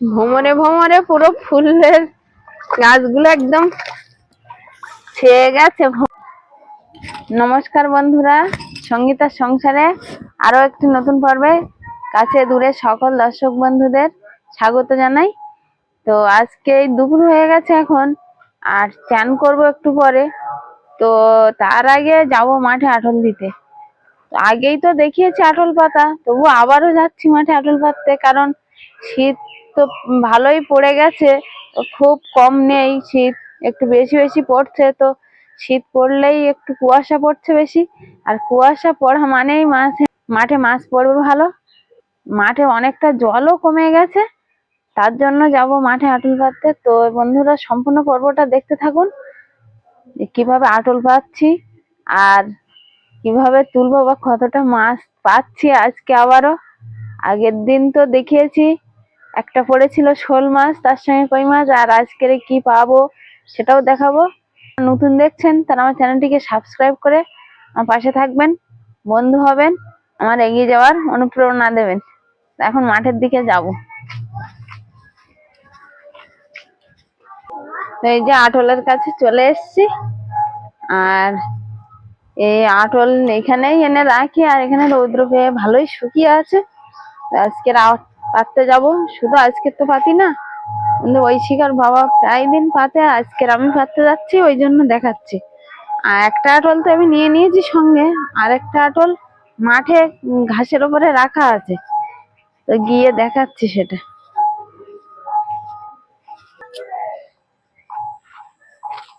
ভ্রমরে ভ্রমণে পুরো ফুলের গাছগুলো একদম ছেয়ে গেছে। নমস্কার বন্ধুরা, সঙ্গীতার সংসারে আরও একটি নতুন পর্বে কাছে দূরে সকল দর্শক বন্ধুদের স্বাগত জানাই। তো আজকে দুপুর হয়ে গেছে এখন, আর চান করব একটু পরে। তো তার আগে যাব মাঠে আটল দিতে। আগেই তো দেখিয়েছি আটল পাতা তবু আবারও যাচ্ছি মাঠে আটল পাততে, কারণ শীত তো ভালোই পড়ে গেছে খুব কম নেই শীত, একটু বেশি বেশি পড়ছে, তো শীত পড়লেই একটু কুয়াশা পড়ছে বেশি, আর কুয়াশা পড়া মানেই মাঠে মাঠে মাছ পড়বে ভালো, মাঠে অনেকটা জলও কমে গেছে, তার জন্য যাব মাঠে আটল পাততে, তো বন্ধুরা সম্পূর্ণ পর্বটা দেখতে থাকুন কীভাবে আটল পাচ্ছি আর কীভাবে তুলবো বা কতটা মাছ পাচ্ছি আজকে আবারও? আগের দিন তো দেখিয়েছি, একটা পড়েছিল শোল মাছ, তার সঙ্গে কই মাছ, আর আজকের কি পাবো সেটাও দেখাবো। নতুন দেখছেন তারা আমার চ্যানেলটিকে সাবস্ক্রাইব করে আমার পাশে থাকবেন, বন্ধু হবেন, আমার এগিয়ে যাওয়ার অনুপ্রেরণা দেবেন। এখন মাঠের দিকে যাব। এই যে আটলের কাছে চলে এসেছি, আর এই আটল এখানেই এনে রাখি আর এখানে রৌদ্র পেয়ে ভালোই শুকিয়ে আছে। তো আজকের আ- পাততে যাব। শুধু আজকের তো পাতি না, কিন্তু ওই শিকার বাবা প্রায় দিন পাতে, আজকের আমি পাততে যাচ্ছি, ওই জন্য দেখাচ্ছি। আর একটা আটল তো আমি নিয়ে নিয়েছি সঙ্গে আর একটা আটল মাঠে ঘাসের ওপরে রাখা আছে। তো গিয়ে দেখাচ্ছি সেটা।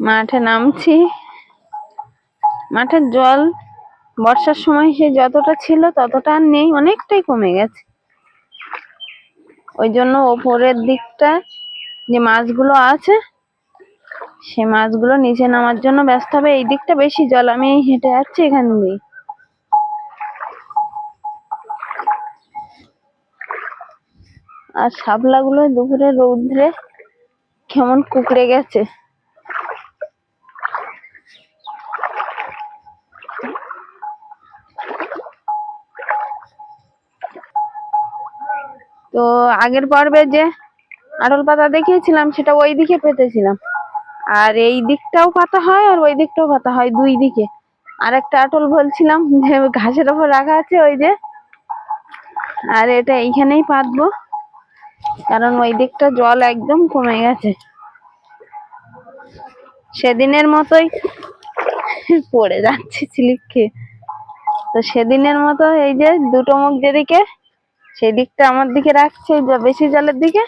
মাঠে নামছি। মাঠের জল, বর্ষার সময় সে যতটা ছিল ততটা আর নেই, অনেকটাই কমে গেছে। ওই জন্য ওপরের দিকটা যে মাছগুলো আছে, সে মাছগুলো নিচে নামার জন্য ব্যস্ত হবে। এই দিকটা বেশি জল, আমি হেঁটে যাচ্ছি এখান দিয়ে আর শাপলাগুলো দুপুরে রৌদ্রে কেমন কুকড়ে গেছে। তো আগের পর্বে যে আটল পাতা দেখিয়েছিলাম, সেটা ওই দিকে পেতেছিলাম। আর এই দিকটাও পাতা হয় আর ওই দিকটাও পাতা হয় দুই দিকে। আর একটা আটল বলছিলাম যে ঘাসের ওপর রাখা আছে ওই যে। আর এটা এইখানেই পাতবো, কারণ ওই দিকটা জল একদম কমে গেছে। সেদিনের মতোই পড়ে যাচ্ছে স্লিপ খেয়ে। তো সেদিনের মতো এই যে দুটো মুখ যেদিকে সেই দিকটা আমার দিকে রাখছে বেশি জলের দিকে,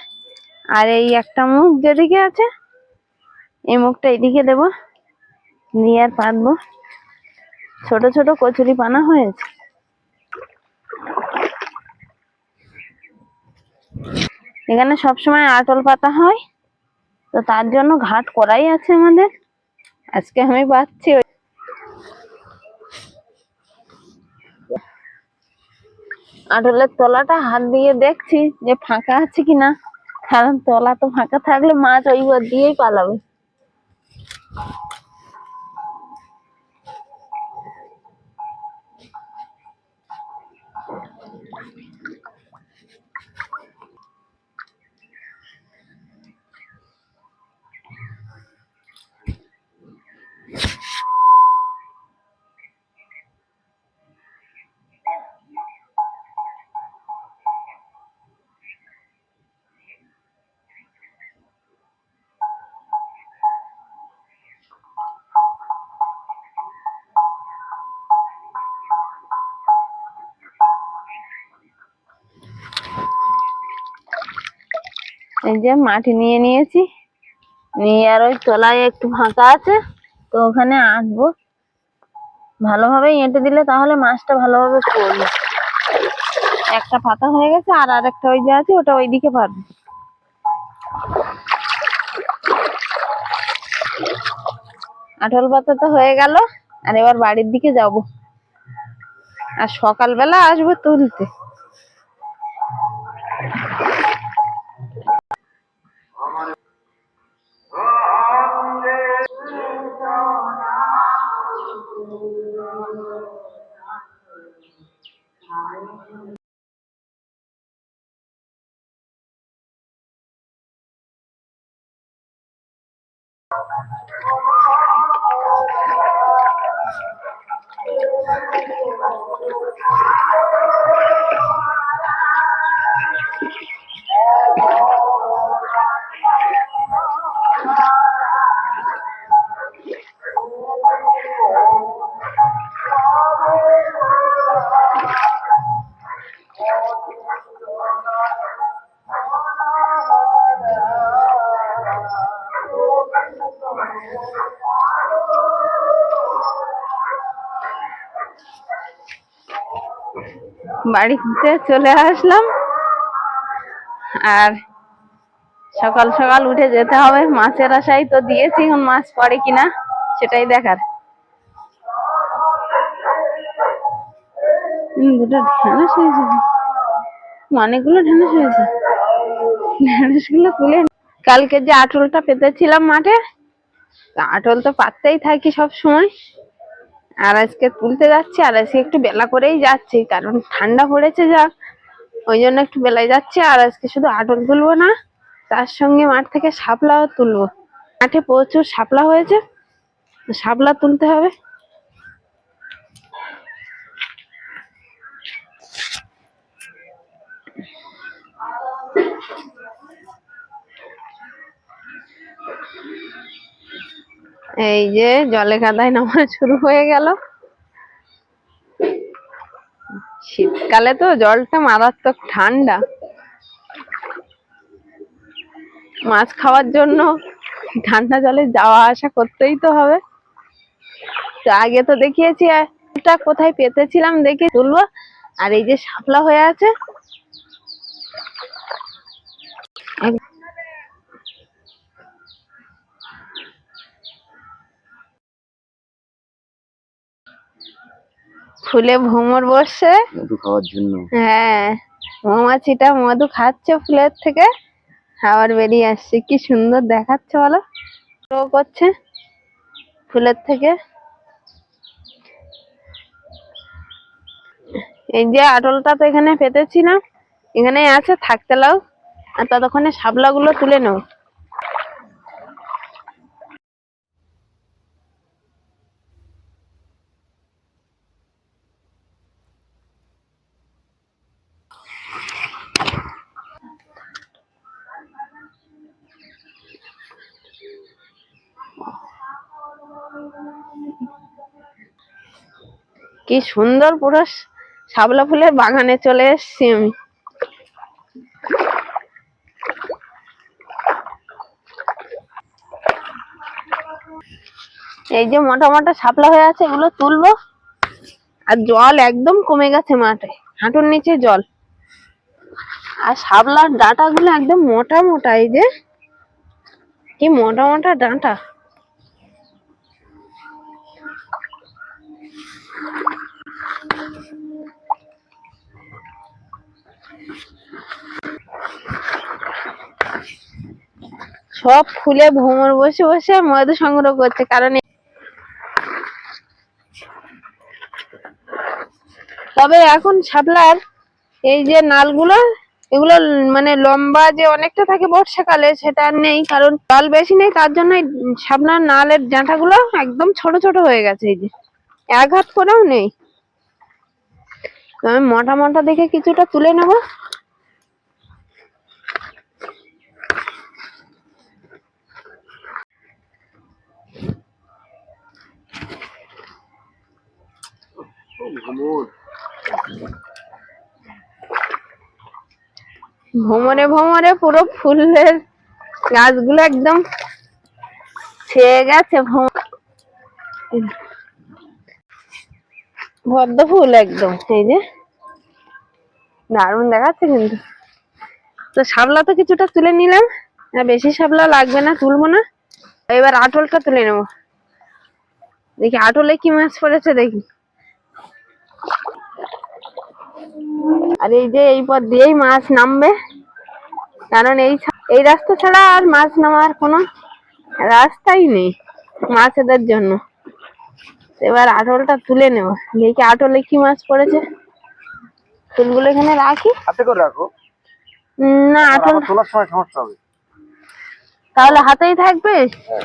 আর এই একটা মুখ যেদিকে আছে, এই মুখটা এইদিকে দেব দিয়ে আর পাতবো। ছোট ছোট কচুরি পানা হয়েছে। এখানে সবসময় আটল পাতা হয়, তো তার জন্য ঘাট করাই আছে আমাদের। আজকে আমি পাচ্ছি ওই- আটলের তলাটা হাত দিয়ে দেখছি যে ফাঁকা আছে কিনা। কারণ তলা তো ফাঁকা থাকলে মাছ ওইবার দিয়েই পালাবে। এই যে মাটি নিয়ে নিয়েছি। নিয়ে আর ওই তলায় একটু ফাঁকা আছে, তো ওখানে আঁটবো ভালোভাবে এঁটে দিলে তাহলে মাছটা ভালোভাবে পড়বে। একটা পাতা হয়ে গেছে, আর আরেকটা ওই যে আছে, ওটা ওইদিকে পারবে আঠল পাতা তো হয়ে গেল, আর এবার বাড়ির দিকে যাব। আর সকালবেলা আসব তুলতে। বাড়িতে চলে আসলাম। আর সকাল সকাল উঠে যেতে হবে। মাছের আশাই তো দিয়েছি, এখন মাছ পড়ে কিনা সেটাই দেখার। দুটো ঢেঁড়স হয়েছে। অনেকগুলো ঢেঁড়স হয়েছে। ঢেঁড়সগুলো তুলে কালকে যে আটলটা পেতেছিলাম মাঠে আটল তো পাততেই থাকি সব সময়। আর আজকে তুলতে যাচ্ছি, আর আজকে একটু বেলা করেই যাচ্ছি, কারণ ঠান্ডা পড়েছে যা। ওই জন্য একটু বেলায় যাচ্ছি, আর আজকে শুধু আটল তুলবো না, তার সঙ্গে মাঠ থেকে শাপলাও তুলবো। মাঠে প্রচুর শাপলা হয়েছে শাপলা তুলতে হবে। এই যে জলে কাদায় নামা শুরু হয়ে গেল। শীতকালে তো জলটা মারাত্মক ঠান্ডা। মাছ খাওয়ার জন্য ঠান্ডা জলে যাওয়া আসা করতেই তো হবে। তো আগে তো দেখিয়েছি, একটা কোথায় পেতেছিলাম দেখে তুলবো। আর এই যে শাপলা হয়ে আছে। ফুলে ভ্রমর বসছে মধু খাওয়ার জন্য। হ্যাঁ মৌমাছিটা মধু খাচ্ছে ফুলের থেকে আবার বেরিয়ে আসছে। কি সুন্দর দেখাচ্ছে বলো? ও করছে ফুলের থেকে। এই যে আটলটা তো এখানে পেতেছিলাম এখানে আছে থাকতে লাও আর ততক্ষণে শাপলা গুলো তুলে নাও। কি সুন্দর পুরো শাপলা ফুলের বাগানে চলে এসছি আমি। এই যে মোটা মোটা শাপলা হয়ে আছে, এগুলো তুলবো। আর জল একদম কমে গেছে মাঠে, হাঁটুর নিচে জল। আর শাপলার ডাঁটা গুলো একদম মোটা মোটা, এই যে কি মোটা মোটা ডাঁটা। সব খুলে ভ্রমর বসে বসে মধু সংগ্রহ করছে, কারণ তবে এখন শাপলার এই যে নালগুলো, এগুলো মানে লম্বা যে অনেকটা থাকে বর্ষাকালে সেটা নেই, কারণ জল বেশি নেই, তার জন্য শাপলার নালের ডাঁটাগুলো একদম ছোট ছোট হয়ে গেছে, এই যে। হাত করেও নেই। তো আমি মোটা মোটা দেখে কিছুটা তুলে নেব। ভ্রমরে ভ্রমরে পুরো ফুলের গাছগুলো একদম ছেয়ে গেছে ভ্রম- পদ্ম ফুল একদম এই যে। দারুণ দেখাচ্ছে কিন্তু। তো শাপলা তো কিছুটা তুলে নিলাম। বেশি শাপলা লাগবে না, তুলবো না। এবার আটলটা তুলে নেব। দেখি, আটলে কি মাছ পড়েছে দেখি। আর এই যে, এই পথ দিয়েই মাছ নামবে। কারণ এই এই রাস্তা ছাড়া আর মাছ নামার কোনো রাস্তাই নেই মাছেদের জন্য। এবার আটলটা তুলে নেব। দেখি আটলে কি মাছ পড়েছে। ফুলগুলো এখানে রাখি। হাতে করে রাখো। না আটল তোলার সময় সমস্যা হবে। তাহলে হাতেই থাকবে? হ্যাঁ।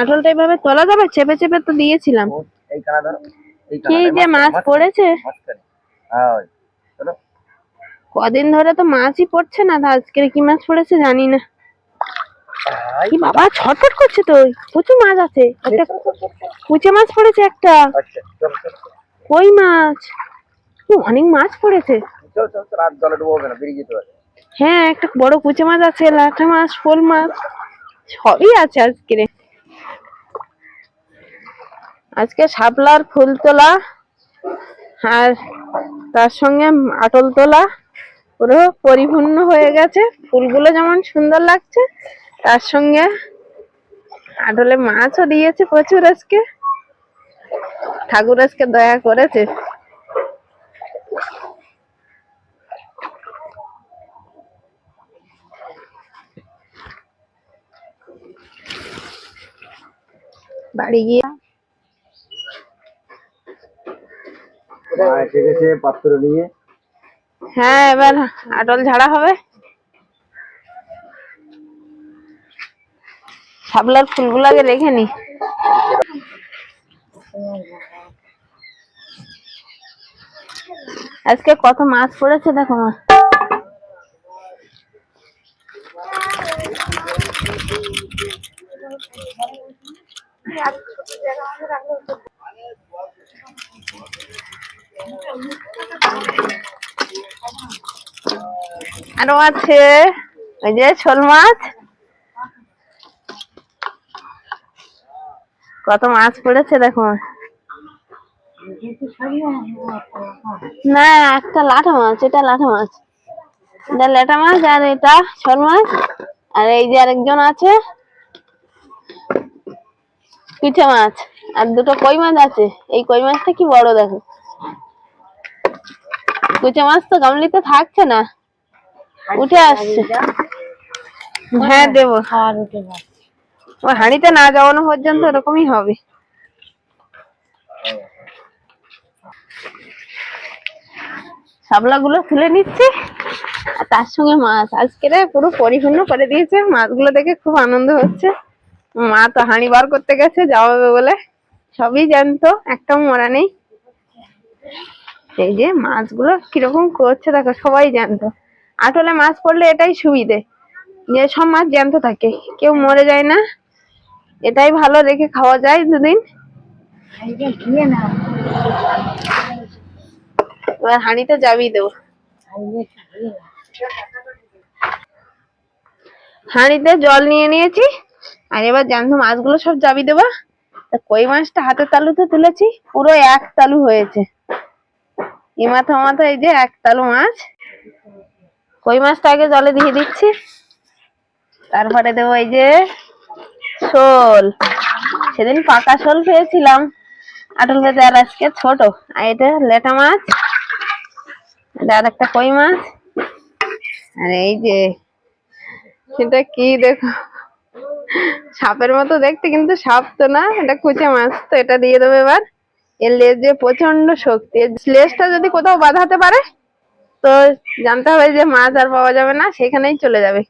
আটলটা এভাবে তোলা যাবে? চেপে চেপে তো দিয়েছিলাম। এই কানা ধরো। কি যে মাছ পড়েছে। হ্যাঁ কদিন ধরে তো মাছই পড়ছে না। আজকে কি মাছ পড়েছে জানি না। কি বাবা ছটফট করছে তো প্রচুর মাছ আছে। একটা কুচে মাছ পড়েছে একটা। আচ্ছা। কই মাছ? অনেক মাছ পড়েছে। হ্যাঁ একটা বড় কুচে মাছ আছে লাঠা মাছ শোল মাছ সবই আছে আজকে আজকে শাপলার ফুল তোলা আর তার সঙ্গে আটল তোলা পুরো পরিপূর্ণ হয়ে গেছে। ফুলগুলো যেমন সুন্দর লাগছে তার সঙ্গে আটলে মাছও দিয়েছে প্রচুর আজকে। ঠাকুর আজকে দয়া করেছে। বাড়ি গিয়ে হ্যাঁ হ্যাঁ এবার আটল ঝাড়া হবে। শাপলার ফুলগুলো আগে রেখে নি। আজকে কত মাছ পড়েছে দেখো মা। আরও আছে ওই যে শোল মাছ। কত মাছ পড়েছে দেখো। না একটা লাঠা মাছ এটা লাঠা মাছ। এটা লেটা মাছ আর এটা শোল মাছ। আর এই যে আরেকজন আছে পিঠে মাছ। আর দুটো কই মাছ আছে? এই কই মাছটা কি বড় দেখো। কুচে মাছ তো গামলিতে থাকছে না। উঠে আসছে। হ্যাঁ দেবো। ওই হাঁড়িতে না যাওয়ানো পর্যন্ত ওরকমই হবে। শাপলা গুলো তুলে নিচ্ছি। আর তার সঙ্গে মাছ। আজকে পুরো পরিপূর্ণ করে দিয়েছে। মাছগুলো দেখে খুব আনন্দ হচ্ছে। মা তো হাঁড়ি বার করতে গেছে যাওয়াবে বলে। সবই জানতো একটাও মরা নেই। এই যে মাছগুলো কীরকম করছে দেখো সবাই জানতো। আটলে মাছ পড়লে এটাই সুবিধে। যে সব মাছ জ্যান্ত থাকে। কেউ মরে যায় না। এটাই ভালো রেখে খাওয়া যায় দুদিন। এবার হাঁড়িতে যাবি দেবো হাঁড়িতে জল নিয়ে নিয়েছি আর এবার জ্যান্ত মাছগুলো সব যাবি দেবা। তা কই মাছটা হাতের তালুতে তুলেছি পুরো এক তালু হয়েছে। এ মাথা মাথা এই যে এক তালু মাছ। কই মাছটা আগে জলে দিয়ে দিচ্ছি। তারপরে দেবো এই যে শোল। সেদিন পাকা শোল পেয়েছিলাম আটল পেতে আর আজকে ছোট। আর এটা লেটা মাছ। এটা আর একটা কই মাছ। আর এই যে, সেটা কি দেখো? সাপের মতো দেখতে, কিন্তু সাপ তো না, এটা কুচে মাছ। তো এটা দিয়ে দেবো এবার। এর লেজ লেজে প্রচণ্ড শক্তি। লেজটা যদি কোথাও বাঁধাতে পারে, তো জানতে হবে যে মাছ আর পাওয়া যাবে না, সেখানেই চলে যাবে।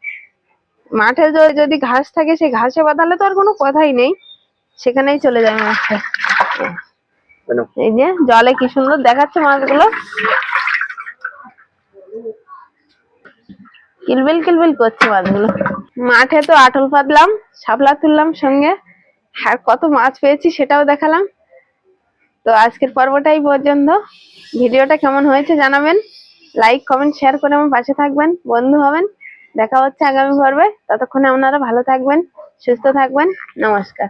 মাঠে যদি ঘাস থাকে সেই ঘাসে বাঁধালে তো আর কোনো কথাই নেই। সেখানেই চলে যাবে মাছটা এই যে জলে কি সুন্দর দেখাচ্ছে মাছগুলো কিলবিল কিলবিল করছে মাছগুলো মাঠে তো আটল পাতলাম শাপলা তুললাম সঙ্গে। আর কত মাছ পেয়েছি সেটাও দেখালাম। তো আজকের পর্বটাই পর্যন্ত। ভিডিওটা কেমন হয়েছে জানাবেন। লাইক কমেন্ট শেয়ার করে আমার পাশে থাকবেন। বন্ধু হবেন। দেখা হচ্ছে আগামী পর্বে। ততক্ষণে আপনারা ভালো থাকবেন সুস্থ থাকবেন। নমস্কার।